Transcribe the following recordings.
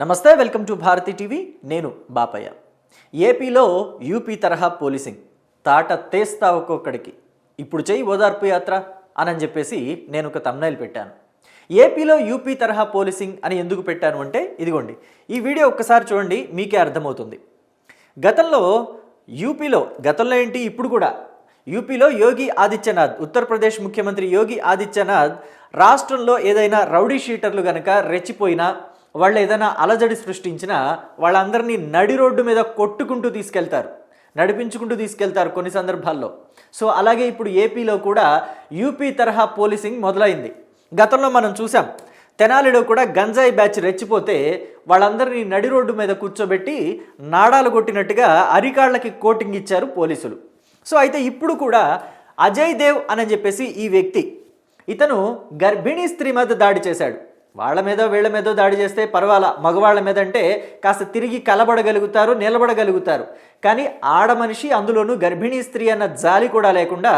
నమస్తే welcome to Bharati TV. నేను బాపయ్య. ఏపీలో యూపీ తరహా పోలీసింగ్. తాట తేస్తా ఒక్కొక్కడికి. ఇప్పుడు చేయి ఓదార్పు యాత్ర అని చెప్పేసి నేను ఒక తమ్నైల్ పెట్టాను. ఏపీలో యూపీ తరహా పోలీసింగ్ అని ఎందుకు పెట్టాను అంటే ఇదిగోండి ఈ వీడియో ఒక్కసారి చూడండి మీకే అర్థమవుతుంది. గతంలో యూపీలో గతంలో ఏంటి ఇప్పుడు కూడా యూపీలో యోగి ఆదిత్యనాథ్ ఉత్తరప్రదేశ్ ముఖ్యమంత్రి యోగి ఆదిత్యనాథ్ రాష్ట్రంలో ఏదైనా రౌడీ షీటర్లు గనక రెచ్చిపోయినా వాళ్ళు ఏదైనా అలజడి సృష్టించినా వాళ్ళందరినీ నడి రోడ్డు మీద కొట్టుకుంటూ తీసుకెళ్తారు నడిపించుకుంటూ తీసుకెళ్తారు కొన్ని సందర్భాల్లో. సో అలాగే ఇప్పుడు ఏపీలో కూడా యూపీ తరహా పోలీసింగ్ మొదలైంది. గతంలో మనం చూసాం తెనాలిలో కూడా గంజాయి బ్యాచ్ రెచ్చిపోతే వాళ్ళందరినీ నడి రోడ్డు మీద కూర్చోబెట్టి నాడాలు కొట్టినట్టుగా అరికాళ్ళకి కోటింగ్ ఇచ్చారు పోలీసులు. సో అయితే ఇప్పుడు కూడా అజయ్ దేవ్ అని చెప్పేసి ఈ వ్యక్తి ఇతను గర్భిణీ స్త్రీ మీద దాడి చేశాడు. వాళ్ళ మీద వీళ్ళ మీద దాడి చేస్తే పర్వాలా? మగవాళ్ళ మీద అంటే కాస్త తిరిగి కలబడగలుగుతారు నిలబడగలుగుతారు. కానీ ఆడ మనిషి అందులోనూ గర్భిణీ స్త్రీ అన్న జాలి కూడా లేకుండా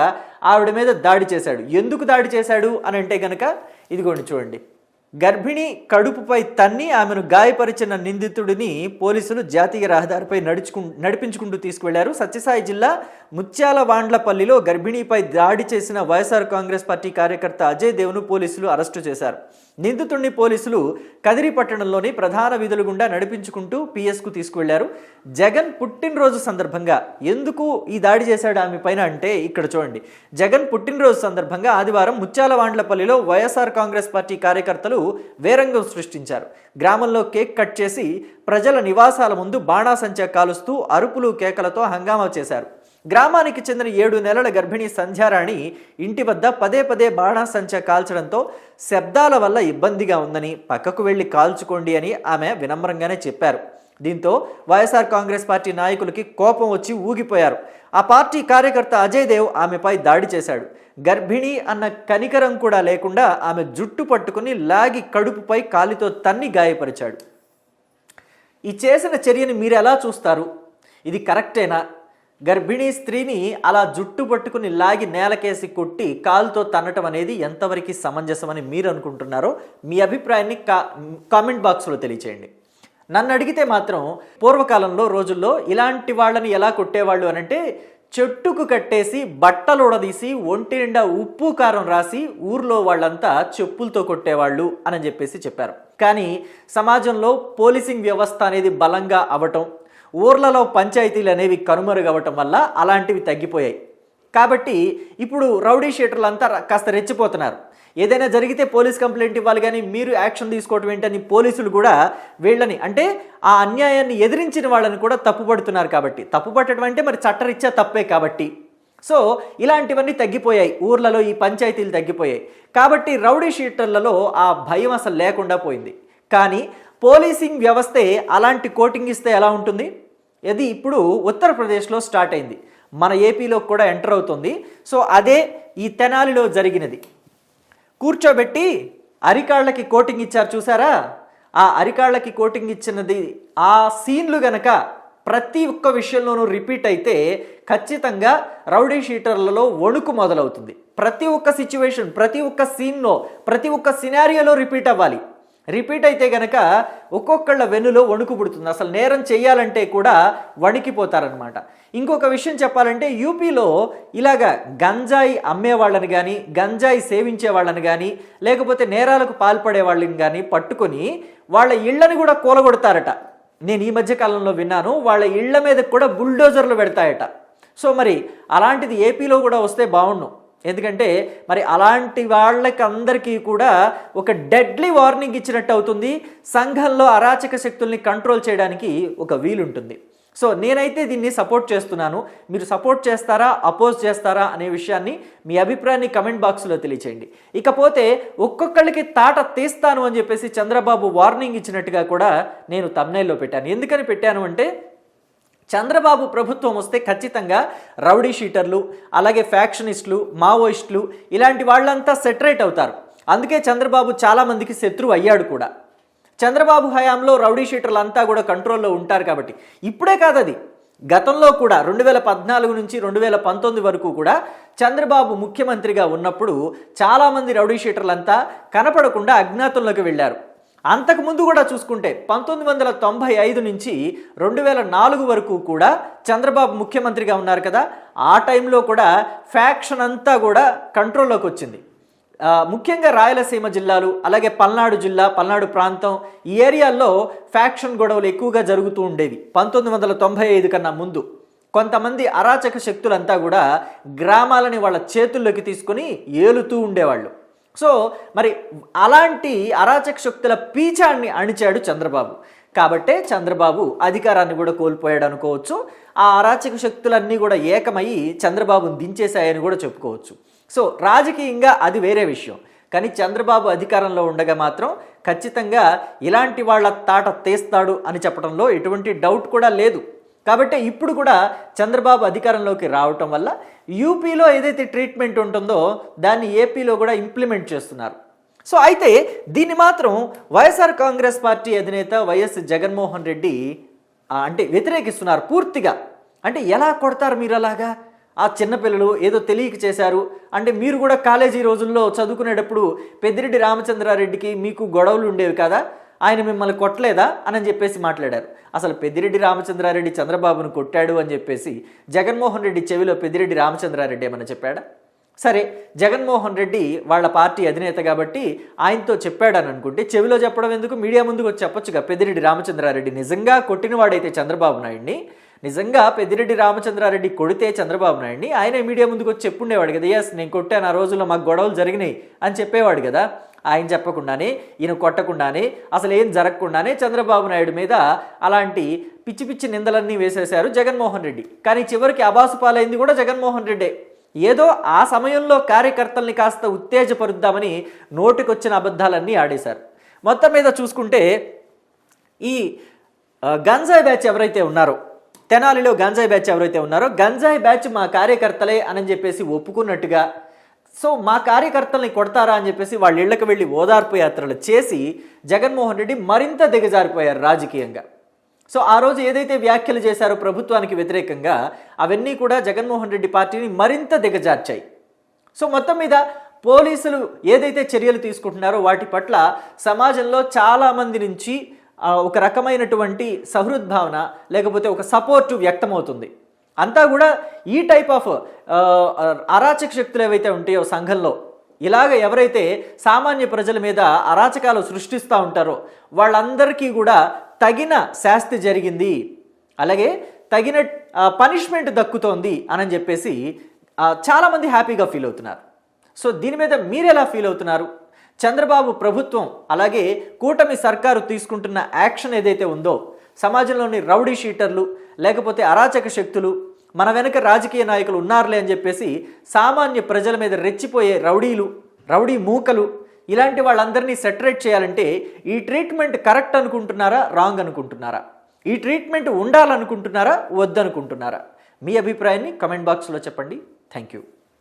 ఆవిడ మీద దాడి చేశాడు. ఎందుకు దాడి చేశాడు అని అంటే గనక ఇదిగోండి చూడండి. గర్భిణి కడుపుపై తన్ని ఆమెను గాయపరిచిన నిందితుడిని పోలీసులు జాతీయ రహదారిపై నడుచుకు నడిపించుకుంటూ తీసుకువెళ్ళారు. సత్యసాయి జిల్లా ముత్యాల వాండ్లపల్లిలో గర్భిణీపై దాడి చేసిన వైఎస్ఆర్ కాంగ్రెస్ పార్టీ కార్యకర్త అజయ్ దేవ్ను పోలీసులు అరెస్టు చేశారు. నిందితుడిని పోలీసులు కదిరి పట్టణంలోని ప్రధాన వీధుల గుండా నడిపించుకుంటూ పిఎస్కు తీసుకువెళ్ళారు జగన్ పుట్టినరోజు సందర్భంగా ఎందుకు ఈ దాడి చేశాడు ఆమె పైన అంటే ఇక్కడ చూడండి. జగన్ పుట్టినరోజు సందర్భంగా ఆదివారం ముత్యాల వాండ్లపల్లిలో వైఎస్ఆర్ కాంగ్రెస్ పార్టీ కార్యకర్తలు వేరంగం సృష్టించారు. గ్రామంలో కేక్ కట్ చేసి ప్రజల నివాసాల ముందు బాణాసంచా కాలుస్తూ అరుపులు కేకలతో హంగామా చేశారు. గ్రామానికి చెందిన ఏడు నెలల గర్భిణి సంధ్యారాణి ఇంటి వద్ద పదే పదే బాణాసంచ కాల్చడంతో శబ్దాల వల్ల ఇబ్బందిగా ఉందని పక్కకు వెళ్ళి కాల్చుకోండి అని ఆమె వినమ్రంగానే చెప్పారు. దీంతో వైఎస్ఆర్ కాంగ్రెస్ పార్టీ నాయకులకి కోపం వచ్చి ఊగిపోయారు. ఆ పార్టీ కార్యకర్త అజయ్ దేవ్ ఆమెపై దాడి చేశాడు. గర్భిణి అన్న కనికరం కూడా లేకుండా ఆమె జుట్టు పట్టుకుని లాగి కడుపుపై కాలితో తన్ని గాయపరిచాడు. ఈ చేసిన చర్యని మీరు ఎలా చూస్తారు? ఇది కరెక్టేనా? గర్భిణీ స్త్రీని అలా జుట్టు పట్టుకుని లాగి నేలకేసి కొట్టి కాలుతో తన్నటం అనేది ఎంతవరకు సమంజసమని మీరు అనుకుంటున్నారో మీ అభిప్రాయాన్ని కా కామెంట్ బాక్స్లో తెలియచేయండి. నన్ను అడిగితే మాత్రం పూర్వకాలంలో రోజుల్లో ఇలాంటి వాళ్ళని ఎలా కొట్టేవాళ్ళు అనంటే చెట్టుకు కట్టేసి బట్టలు ఉడదీసి ఒంటి నిండా ఉప్పు కారం రాసి ఊర్లో వాళ్ళంతా చెప్పులతో కొట్టేవాళ్ళు అని చెప్పేసి చెప్పారు. కానీ సమాజంలో పోలీసింగ్ వ్యవస్థ అనేది బలంగా అవటం ఊర్లలో పంచాయతీలు అనేవి కనుమరుగవటం వల్ల అలాంటివి తగ్గిపోయాయి. కాబట్టి ఇప్పుడు రౌడీ షీటర్లు అంతా కాస్త రెచ్చిపోతున్నారు. ఏదైనా జరిగితే పోలీస్ కంప్లైంట్ ఇవ్వాలి కానీ మీరు యాక్షన్ తీసుకోవటం ఏంటని పోలీసులు కూడా వీళ్ళని అంటే ఆ అన్యాయాన్ని ఎదిరించిన వాళ్ళని కూడా తప్పుపడుతున్నారు కాబట్టి. తప్పుపట్టడం అంటే మరి చట్టరీత్యా తప్పే కాబట్టి. సో ఇలాంటివన్నీ తగ్గిపోయాయి. ఊర్లలో ఈ పంచాయతీలు తగ్గిపోయాయి. కాబట్టి రౌడీ షీటర్లలో ఆ భయం అసలు లేకుండా పోయింది. కానీ పోలీసింగ్ వ్యవస్థే అలాంటి కోటింగ్ ఇస్తే ఎలా ఉంటుంది? ఇది ఇప్పుడు ఉత్తరప్రదేశ్లో స్టార్ట్ అయింది. మన ఏపీలో కూడా ఎంటర్ అవుతుంది. సో అదే ఈ తెనాలిలో జరిగినది. కూర్చోబెట్టి అరికాళ్ళకి కోటింగ్ ఇచ్చారు చూసారా? ఆ అరికాళ్ళకి కోటింగ్ ఇచ్చినది ఆ సీన్లు గనక ప్రతి ఒక్క విషయంలోనూ రిపీట్ అయితే ఖచ్చితంగా రౌడీ షీటర్లలో వణుకు మొదలవుతుంది. ప్రతి ఒక్క సిచ్యువేషన్ ప్రతి ఒక్క సీన్లో ప్రతి ఒక్క సినారియోలో రిపీట్ అవ్వాలి. రిపీట్ అయితే గనక ఒక్కొక్కళ్ళ వెన్నులో వణుకు పుడుతుంది. అసలు నేరం చేయాలంటే కూడా వణికిపోతారనమాట ఇంకొక విషయం చెప్పాలంటే యూపీలో ఇలాగా గంజాయి అమ్మే వాళ్ళని కానీ గంజాయి సేవించే వాళ్ళని కానీ లేకపోతే నేరాలకు పాల్పడే వాళ్ళని కానీ పట్టుకొని వాళ్ళ ఇళ్ళని కూడా కూలగొడతారట. నేను ఈ మధ్య కాలంలో విన్నాను వాళ్ళ ఇళ్ళ మీద కూడా బుల్డోజర్లు పెడతాయట. సో మరి అలాంటిది ఏపీలో కూడా వస్తే బాగుండు. ఎందుకంటే మరి అలాంటి వాళ్ళకి అందరికీ కూడా ఒక డెడ్లీ వార్నింగ్ ఇచ్చినట్టు అవుతుంది. సంఘంలో అరాచక శక్తుల్ని కంట్రోల్ చేయడానికి ఒక వీలుంటుంది. సో నేనైతే దీన్ని సపోర్ట్ చేస్తున్నాను. మీరు సపోర్ట్ చేస్తారా అపోజ్ చేస్తారా అనే విషయాన్ని మీ అభిప్రాయాన్ని కమెంట్ బాక్స్లో తెలియచేయండి. ఇకపోతే ఒక్కొక్కళ్ళకి తాట తీస్తాను అని చెప్పేసి చంద్రబాబు వార్నింగ్ ఇచ్చినట్టుగా కూడా నేను తమ్నైల్లో పెట్టాను. ఎందుకని పెట్టాను అంటే చంద్రబాబు ప్రభుత్వం వస్తే ఖచ్చితంగా రౌడీ షీటర్లు అలాగే ఫ్యాక్షనిస్టులు మావోయిస్టులు ఇలాంటి వాళ్ళంతా సెటరేట్ అవుతారు. అందుకే చంద్రబాబు చాలామందికి శత్రువు అయ్యాడు కూడా. చంద్రబాబు హయాంలో రౌడీ షీటర్లు అంతా కూడా కంట్రోల్లో ఉంటారు కాబట్టి. ఇప్పుడే కాదు అది గతంలో కూడా రెండు వేల పద్నాలుగు నుంచి రెండు వేల పంతొమ్మిది వరకు కూడా చంద్రబాబు ముఖ్యమంత్రిగా ఉన్నప్పుడు చాలామంది రౌడీ షీటర్లంతా కనపడకుండా అజ్ఞాతంలోకి వెళ్ళారు. అంతకుముందు కూడా చూసుకుంటే పంతొమ్మిది వందల తొంభై ఐదు నుంచి రెండు వేల నాలుగు వరకు కూడా చంద్రబాబు ముఖ్యమంత్రిగా ఉన్నారు కదా. ఆ టైంలో కూడా ఫ్యాక్షన్ అంతా కూడా కంట్రోల్లోకి వచ్చింది. ముఖ్యంగా రాయలసీమ జిల్లాలు అలాగే పల్నాడు జిల్లా పల్నాడు ప్రాంతం ఈ ఏరియాల్లో ఫ్యాక్షన్ గొడవలు ఎక్కువగా జరుగుతూ ఉండేవి పంతొమ్మిది వందల తొంభై ఐదు కన్నా ముందు. కొంతమంది అరాచక శక్తులంతా కూడా గ్రామాలని వాళ్ళ చేతుల్లోకి తీసుకొని ఏలుతూ ఉండేవాళ్ళు. సో మరి అలాంటి అరాచక శక్తుల పీచాన్ని అణిచాడు చంద్రబాబు. కాబట్టే చంద్రబాబు అధికారాన్ని కూడా కోల్పోయాడు అనుకోవచ్చు. ఆ అరాచక శక్తులన్నీ కూడా ఏకమయ్యి చంద్రబాబును దించేశాయని కూడా చెప్పుకోవచ్చు. సో రాజకీయంగా అది వేరే విషయం. కానీ చంద్రబాబు అధికారంలో ఉండగా మాత్రం ఖచ్చితంగా ఇలాంటి వాళ్ళ తాట తీస్తాడు అని చెప్పడంలో ఎటువంటి డౌట్ కూడా లేదు. కాబట్టి ఇప్పుడు కూడా చంద్రబాబు అధికారంలోకి రావటం వల్ల యూపీలో ఏదైతే ట్రీట్మెంట్ ఉంటుందో దాన్ని ఏపీలో కూడా ఇంప్లిమెంట్ చేస్తున్నారు. సో అయితే దీన్ని మాత్రం వైఎస్ఆర్ కాంగ్రెస్ పార్టీ అధినేత వైఎస్ జగన్మోహన్ రెడ్డి అంటే వ్యతిరేకిస్తున్నారు పూర్తిగా. అంటే ఎలా కొడతారు మీరు అలాగా? ఆ చిన్నపిల్లలు ఏదో తెలియక చేశారు. అంటే మీరు కూడా కాలేజీ రోజుల్లో చదువుకునేటప్పుడు పెద్దిరెడ్డి రామచంద్రారెడ్డికి మీకు గొడవలు ఉండేవి కదా? ఆయన మిమ్మల్ని కొట్టలేదా అని చెప్పేసి మాట్లాడారు. అసలు పెద్దిరెడ్డి రామచంద్రారెడ్డి చంద్రబాబును కొట్టాడు అని చెప్పేసి జగన్మోహన్ రెడ్డి చెవిలో పెద్దిరెడ్డి రామచంద్రారెడ్డి ఏమన్నా చెప్పాడా? సరే జగన్మోహన్ రెడ్డి వాళ్ళ పార్టీ అధినేత కాబట్టి ఆయనతో చెప్పాడని అనుకుంటే చెవిలో చెప్పడం ఎందుకు? మీడియా ముందుకు వచ్చి చెప్పొచ్చుగా పెద్దిరెడ్డి రామచంద్రారెడ్డి నిజంగా కొట్టినవాడైతే చంద్రబాబు నాయుడిని. నిజంగా పెద్దిరెడ్డి రామచంద్రారెడ్డి కొడితే చంద్రబాబు నాయుడిని ఆయన మీడియా ముందుకు వచ్చి చెప్పుండేవాడు కదా ఎస్ నేను కొట్టాను ఆ రోజుల్లో మాకు గొడవలు జరిగినాయి అని చెప్పేవాడు కదా. ఆయన చెప్పకుండానే ఈయన కొట్టకుండానే అసలు ఏం జరగకుండానే చంద్రబాబు నాయుడు మీద అలాంటి పిచ్చి పిచ్చి నిందలన్నీ వేసేశారు జగన్మోహన్ రెడ్డి. కానీ చివరికి అబాసు పాలైంది కూడా జగన్మోహన్ రెడ్డే. ఏదో ఆ సమయంలో కార్యకర్తల్ని కాస్త ఉత్తేజపరుద్దామని నోటికొచ్చిన అబద్ధాలన్నీ ఆడేశారు. మొత్తం మీద చూసుకుంటే ఈ గంజాయి బ్యాచ్ ఎవరైతే ఉన్నారో తెనాలిలో గంజాయి బ్యాచ్ ఎవరైతే ఉన్నారో గంజాయి బ్యాచ్ మా కార్యకర్తలే అని చెప్పేసి ఒప్పుకున్నట్టుగా సో మా కార్యకర్తల్ని కొడతారా అని చెప్పేసి వాళ్ళ ఇళ్ళకు వెళ్ళి ఓదార్పు యాత్రలు చేసి జగన్మోహన్ రెడ్డి మరింత దిగజారిపోయారు రాజకీయంగా. సో ఆ రోజు ఏదైతే వ్యాఖ్యలు చేశారో ప్రభుత్వానికి వ్యతిరేకంగా అవన్నీ కూడా జగన్మోహన్ రెడ్డి పార్టీని మరింత దిగజార్చాయి. సో మొత్తం మీద పోలీసులు ఏదైతే చర్యలు తీసుకుంటున్నారో వాటి పట్ల సమాజంలో చాలామంది నుంచి ఒక రకమైనటువంటి సహృద్భావన లేకపోతే ఒక సపోర్టు వ్యక్తమవుతుంది. అంతా కూడా ఈ టైప్ ఆఫ్ అరాచక శక్తులు ఏవైతే ఉంటాయో సంఘంలో ఇలాగ ఎవరైతే సామాన్య ప్రజల మీద అరాచకాలు సృష్టిస్తూ ఉంటారో వాళ్ళందరికీ కూడా తగిన శాస్తి జరిగింది. అలాగే తగిన పనిష్మెంట్ దక్కుతోంది అని చెప్పేసి చాలామంది హ్యాపీగా ఫీల్ అవుతున్నారు. సో దీని మీద మీరు ఎలా ఫీల్ అవుతున్నారు? చంద్రబాబు ప్రభుత్వం అలాగే కూటమి సర్కారు తీసుకుంటున్న యాక్షన్ ఏదైతే ఉందో సమాజంలోని రౌడీ షీటర్లు లేకపోతే అరాచక శక్తులు మన వెనక రాజకీయ నాయకులు ఉన్నారులే అని చెప్పేసి సామాన్య ప్రజల మీద రెచ్చిపోయే రౌడీలు రౌడీ మూకలు ఇలాంటి వాళ్ళందరినీ సెటరేట్ చేయాలంటే ఈ ట్రీట్మెంట్ కరెక్ట్ అనుకుంటున్నారా రాంగ్ అనుకుంటున్నారా? ఈ ట్రీట్మెంట్ ఉండాలనుకుంటున్నారా వద్దనుకుంటున్నారా? మీ అభిప్రాయాన్ని కమెంట్ బాక్స్లో చెప్పండి. Thank you.